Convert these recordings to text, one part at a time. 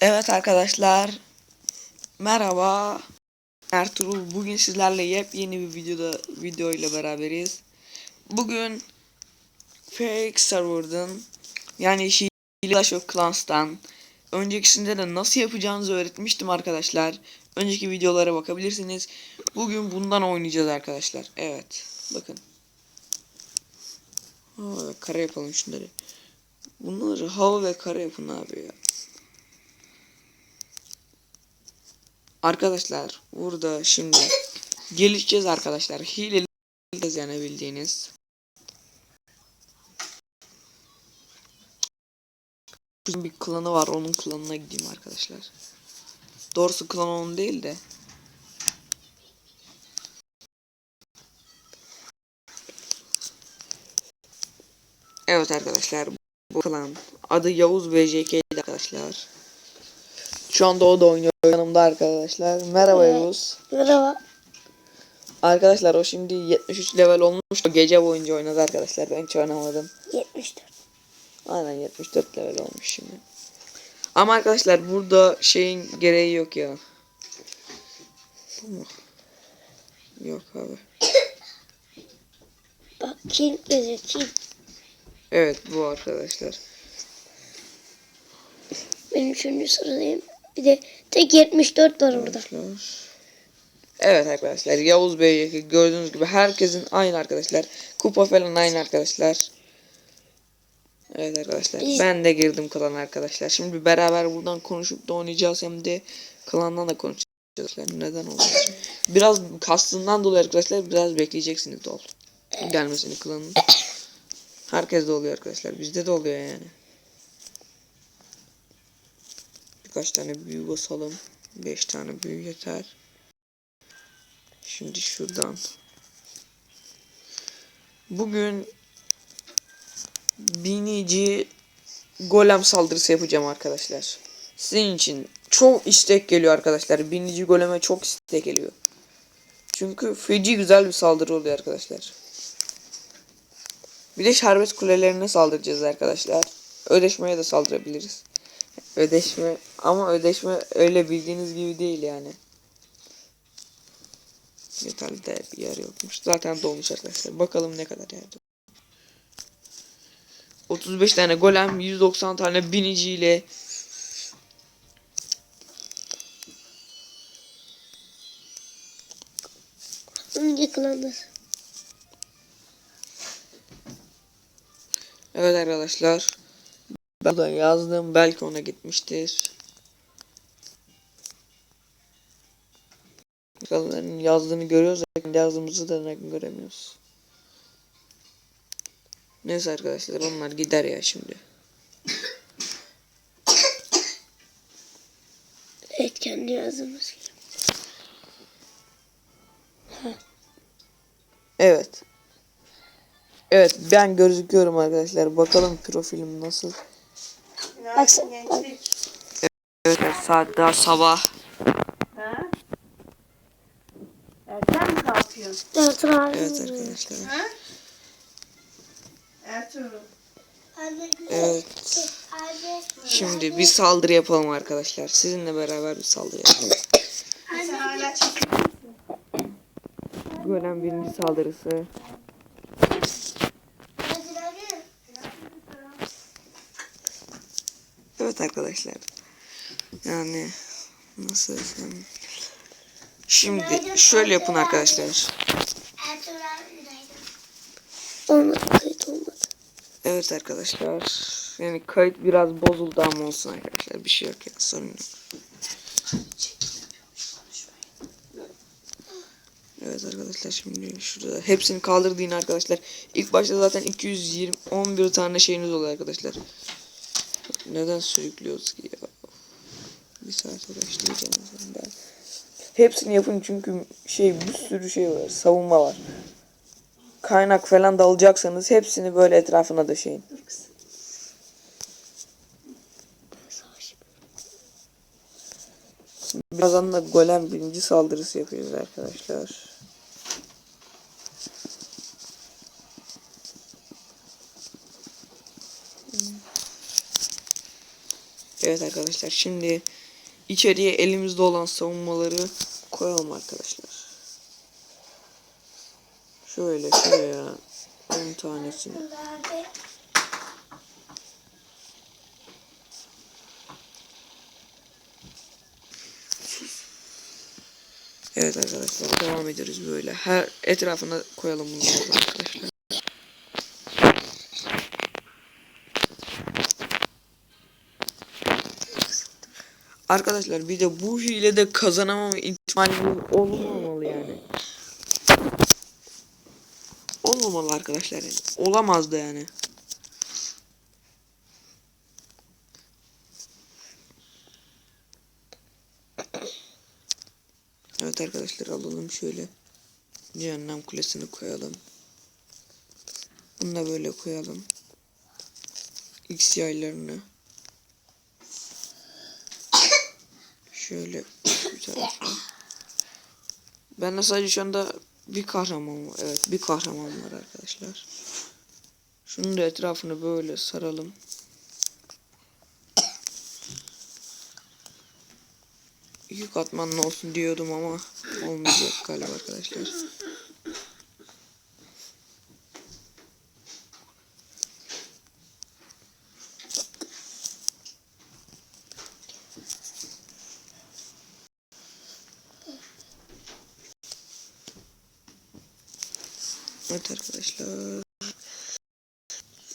Evet arkadaşlar. Merhaba. Ertuğrul bugün sizlerle yepyeni bir videoda video ile beraberiz. Bugün Fake Server'dan yani Clash of Clans'tan öncekisinde de nasıl yapacağınızı öğretmiştim arkadaşlar. Önceki videolara bakabilirsiniz. Bugün bundan oynayacağız arkadaşlar. Evet. Bakın. Hava ve kare yapalım şunları. Bunları hava ve kare yapın abi ya. Arkadaşlar burada şimdi gelişeceğiz arkadaşlar. Hileli yani bildiğiniz. Bir klanı var onun klanına gideyim arkadaşlar. Doğrusu klan onun değil de. Evet arkadaşlar bu klan adı Yavuz BJK arkadaşlar. Şu anda o da oynuyor yanımda arkadaşlar. Merhaba Evet. Yavuz. Merhaba. Arkadaşlar o şimdi 73 level olmuş. O gece boyunca oynadı arkadaşlar. Ben hiç oynamadım. 74. Aynen 74 level olmuş şimdi. Ama arkadaşlar burada şeyin gereği yok ya. Bu mu? Yok abi. Bak yazıyor kil. Evet bu arkadaşlar. Ben üçüncü sıradayım. Bir de tek 74 var orada. Evet arkadaşlar Yavuz Bey gördüğünüz gibi herkesin aynı arkadaşlar. Kupa falan aynı arkadaşlar. Evet arkadaşlar Biz- ben de girdim klan arkadaşlar. Şimdi beraber buradan konuşup da oynayacağız hem de klandan da konuşacağız. Neden olacak? Biraz kastından dolayı arkadaşlar biraz bekleyeceksiniz de ol. Gelmesini klanın. Herkes de oluyor arkadaşlar. Bizde de oluyor yani. Birkaç tane büyü basalım. 5 tane büyü yeter. Şimdi şuradan. Bugün binici golem saldırısı yapacağım arkadaşlar. Sizin için çok istek geliyor arkadaşlar. Binici goleme çok istek geliyor. Çünkü feci güzel bir saldırı oluyor arkadaşlar. Bir de şerbet kulelerine saldıracağız arkadaşlar. Ödeşmeye de saldırabiliriz. Ödeşme ama ödeşme öyle bildiğiniz gibi değil yani. Yeterli de bir yer yokmuş. Zaten dolmuş arkadaşlar. Bakalım ne kadar yer dolmuş. 35 tane golem, 190 tane biniciyle klanda? Evet arkadaşlar. Ben da yazdım. Belki ona gitmiştir. Bakalım yazdığını görüyoruz. lakin Yazdığımızı da lakin göremiyoruz. Neyse arkadaşlar onlar gider ya şimdi. Evet kendi yazdığımız gibi. Evet. Evet ben gözüküyorum arkadaşlar. Bakalım profilim nasıl. Bak, Evet saat daha sabah. Ha? Erken mi kalkıyorsun? Abi. Evet arkadaşlar. Ha? Ertuğrul. Evet. Şimdi bir saldırı yapalım arkadaşlar. Sizinle beraber bir saldırı yapalım. Sen hala çekiyorsun. Golem birinci saldırısı. Evet arkadaşlar. Yani nasıl desem. Şimdi şöyle yapın arkadaşlar. Olmadı kayıt olmadı. Evet arkadaşlar. Yani kayıt biraz bozuldu ama olsun arkadaşlar. Bir şey yok ya sorun yok. Evet arkadaşlar şimdi şurada hepsini kaldırdı yine arkadaşlar. İlk başta zaten 220 11 tane şeyiniz oluyor arkadaşlar. Neden sürüklüyoruz ki ya? Bir saat uğraştıracağım ben. Hepsini yapın çünkü şey bir sürü şey var. Savunma var. Kaynak falan da alacaksanız hepsini böyle etrafına döşeyin. Birazdan da golem birinci saldırısı yapıyoruz arkadaşlar. Evet arkadaşlar şimdi içeriye elimizde olan savunmaları koyalım arkadaşlar. Şöyle şuraya 10 tanesini. Evet arkadaşlar devam ederiz böyle. Her etrafına koyalım bunları arkadaşlar. Arkadaşlar bir de bu hilede kazanamama ihtimali olmamalı yani. Olmamalı arkadaşlar yani. Olamazdı yani. Evet arkadaşlar alalım şöyle. Cehennem kulesini koyalım. Bunu da böyle koyalım. X yaylarını. Şöyle. Ben de sadece şu anda bir kahraman var. Evet bir kahraman var arkadaşlar. Şunun da etrafını böyle saralım. İki katmanlı olsun diyordum ama olmayacak galiba arkadaşlar. Evet arkadaşlar.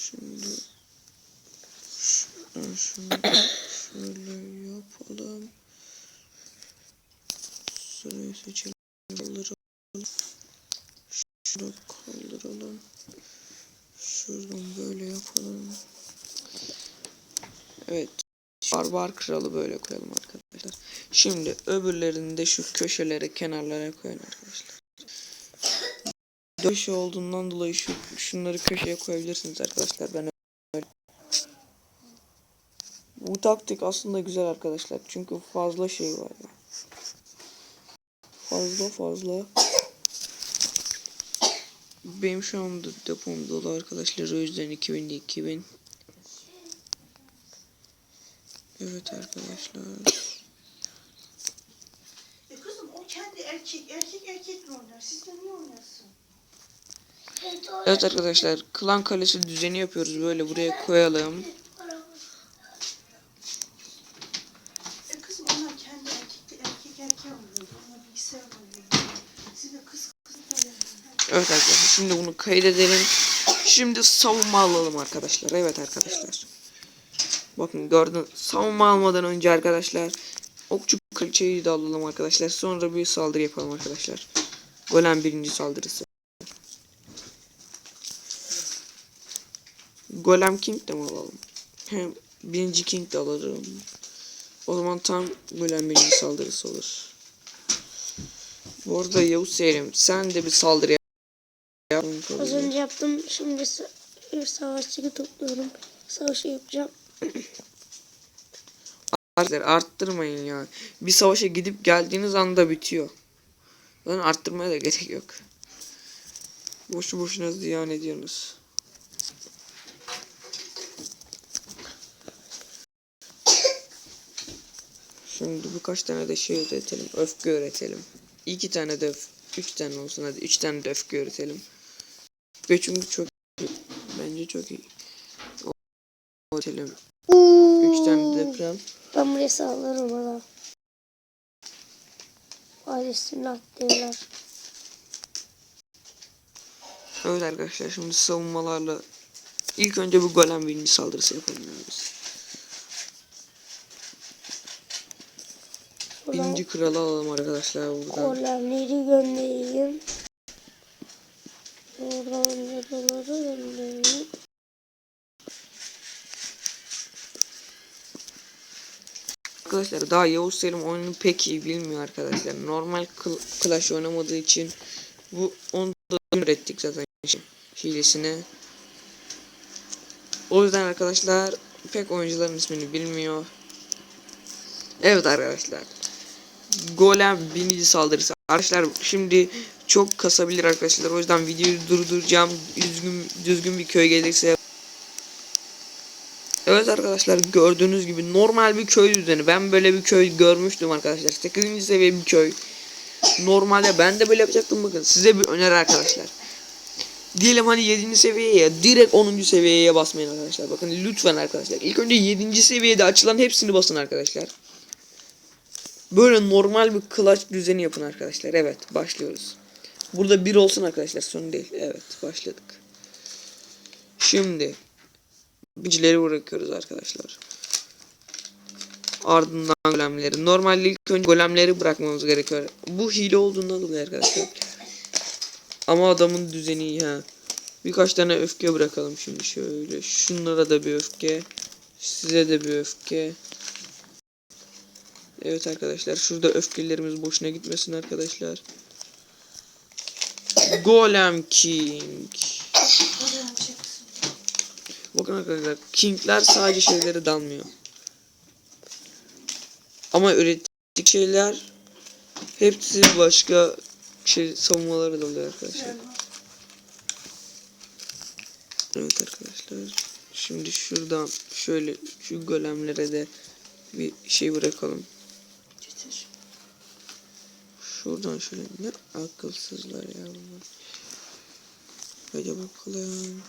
Şimdi şunu şöyle yapalım. Sırayı seçelim. Kaldıralım. Şunu kaldıralım. Şuradan böyle yapalım. Evet. Barbar kralı böyle koyalım arkadaşlar. Şimdi öbürlerini de şu köşelere kenarlara koyun arkadaşlar. Köşe olduğundan dolayı şu şunları köşeye koyabilirsiniz arkadaşlar. Ben öyle. Bu taktik aslında güzel arkadaşlar. Çünkü fazla şey var ya. Fazla fazla. Benim şu anda depom dolu arkadaşlar. O yüzden 2000 2000. Evet arkadaşlar. E kızım o kendi erkek erkek erkekle oynar. Siz de niye oynarsın? Evet arkadaşlar. Klan kalesi düzeni yapıyoruz. Böyle buraya koyalım. Evet arkadaşlar. Şimdi bunu kaydedelim. Şimdi savunma alalım arkadaşlar. Evet arkadaşlar. Bakın gördün. Savunma almadan önce arkadaşlar. Okçu kraliçeyi de alalım arkadaşlar. Sonra bir saldırı yapalım arkadaşlar. Golem birinci saldırısı. Golem King de mi alalım? Hem birinci King de alırım. O zaman tam Golem birinci saldırısı olur. Bu arada Yavuz Selim sen de bir saldırı yap. Az önce yaptım. Şimdi bir savaşçıyı topluyorum. Savaşı yapacağım. Arkadaşlar arttırmayın ya. Bir savaşa gidip geldiğiniz anda bitiyor. Zaten arttırmaya da gerek yok. Boşu boşuna ziyan ediyorsunuz. Şimdi birkaç tane de şey üretelim. Öfke üretelim. İki tane de üç tane olsun hadi. Üç tane de öfke üretelim. Ve çünkü çok. Bence çok iyi. Üretelim. Üç tane deprem. Ben buraya sağlarım valla. Ailesini attılar. Evet arkadaşlar şimdi savunmalarla ilk önce bu golem birinci saldırısı yapalım biz. Birinci kralı alalım arkadaşlar buradan. golemleri göndereyim. Buradan cadıları göndereyim. Arkadaşlar daha Yavuz Selim oyunu pek iyi bilmiyor arkadaşlar. Normal Clash oynamadığı için bu onu da ürettik zaten hilesini. O yüzden arkadaşlar pek oyuncuların ismini bilmiyor. Evet arkadaşlar. Golem birinci saldırısı. Arkadaşlar şimdi çok kasabilir arkadaşlar. O yüzden videoyu durduracağım. Düzgün, düzgün bir köy gelirse Evet arkadaşlar gördüğünüz gibi normal bir köy düzeni. Ben böyle bir köy görmüştüm arkadaşlar. 8. seviye bir köy. Normalde ben de böyle yapacaktım bakın. Size bir öneri arkadaşlar. Diyelim hani 7. seviyeye direkt 10. seviyeye basmayın arkadaşlar. Bakın lütfen arkadaşlar. İlk önce 7. seviyede açılan hepsini basın arkadaşlar. Böyle normal bir clutch düzeni yapın arkadaşlar. Evet başlıyoruz. Burada bir olsun arkadaşlar son değil. Evet başladık. Şimdi Bicileri bırakıyoruz arkadaşlar. Ardından golemleri. Normalde ilk önce golemleri bırakmamız gerekiyor. Bu hile olduğundan dolayı arkadaşlar. Ama adamın düzeni iyi ha. Birkaç tane öfke bırakalım şimdi şöyle. Şunlara da bir öfke. Size de bir öfke. Evet arkadaşlar şurada öfkelerimiz boşuna gitmesin arkadaşlar. Golem King. Bakın arkadaşlar King'ler sadece şeylere dalmıyor. Ama ürettik şeyler hepsi başka şey savunmalara dalıyor arkadaşlar. Evet arkadaşlar. Şimdi şuradan şöyle şu golemlere de bir şey bırakalım. Getir. Şuradan şöyle ne akılsızlar ya bunlar. Hadi bakalım.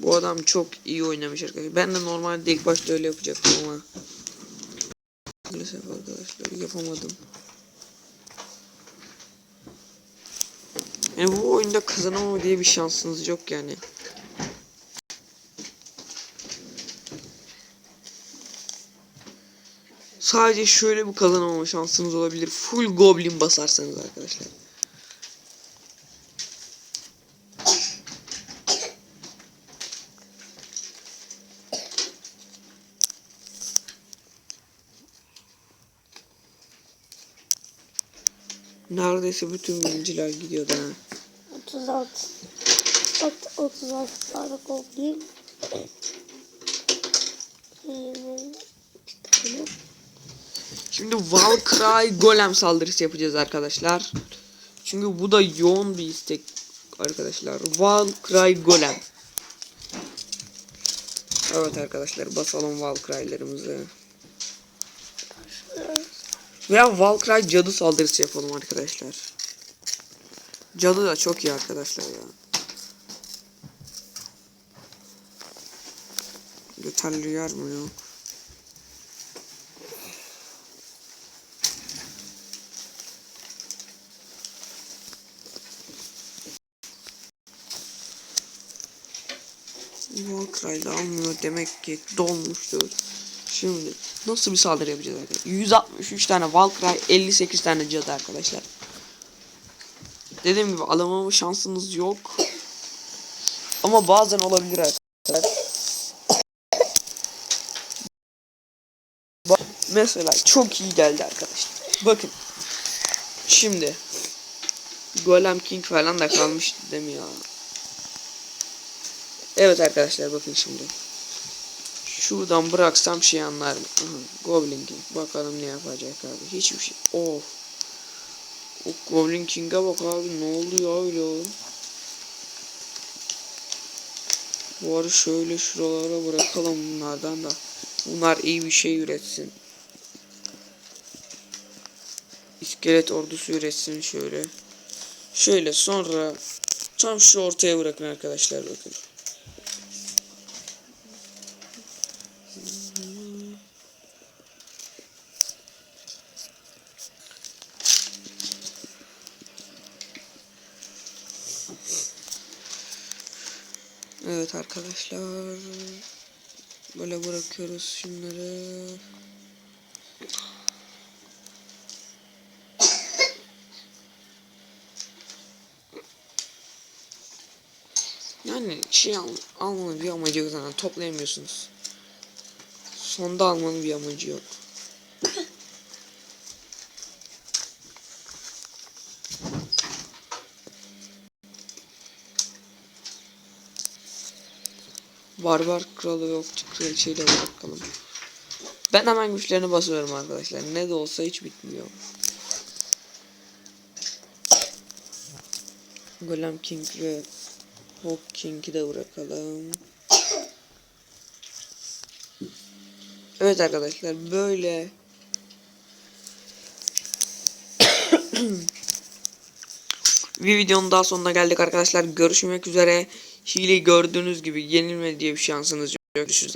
Bu adam çok iyi oynamış arkadaşlar. Ben de normalde ilk başta öyle yapacaktım ama maalesef arkadaşlar yapamadım. Yani bu oyunda kazanamama diye bir şansınız yok yani. Sadece şöyle bir kazanamama şansınız olabilir. Full goblin basarsanız arkadaşlar. Neredeyse bütün bilgiler gidiyordu ha. 36 ot- 36 tane goblin. 20 tane. Şimdi Valkyrie Golem saldırısı yapacağız arkadaşlar. Çünkü bu da yoğun bir istek arkadaşlar. Valkyrie Golem. Evet arkadaşlar basalım Valkyrie'lerimizi. Veya Valkyrie cadı saldırısı yapalım arkadaşlar. Cadı da çok iyi arkadaşlar ya. Yeterli yer mi yok? Valkyrie'de almıyor demek ki dolmuştur. Şimdi nasıl bir saldırı yapacağız arkadaşlar? 163 tane Valkyrie 58 tane cadı arkadaşlar. Dediğim gibi alamama şansınız yok. Ama bazen olabilir arkadaşlar. Mesela çok iyi geldi arkadaşlar. Bakın. Şimdi. Golem King falan da kalmıştı değil mi ya? Evet arkadaşlar bakın şimdi. Şuradan bıraksam şey anlar mı? Goblin King. Bakalım ne yapacak abi. Hiçbir şey. Of. O Goblin King'e bak abi. Ne oldu ya öyle oğlum? Bu arada şöyle şuralara bırakalım bunlardan da. Bunlar iyi bir şey üretsin. İskelet ordusu üretsin şöyle. Şöyle sonra tam şu ortaya bırakın arkadaşlar bakın. Evet arkadaşlar. Böyle bırakıyoruz şunları. Yani şey al, almanın bir amacı yok zaten toplayamıyorsunuz. Sonda almanın bir amacı yok. Barbar kralı yok. Kraliçeyle bakalım. Ben hemen güçlerini basıyorum arkadaşlar. Ne de olsa hiç bitmiyor. Golem King ve Hop King'i de bırakalım. Evet arkadaşlar böyle bir videonun daha sonuna geldik arkadaşlar. Görüşmek üzere. Hile gördüğünüz gibi yenilme diye bir şansınız yok. Görüşürüz.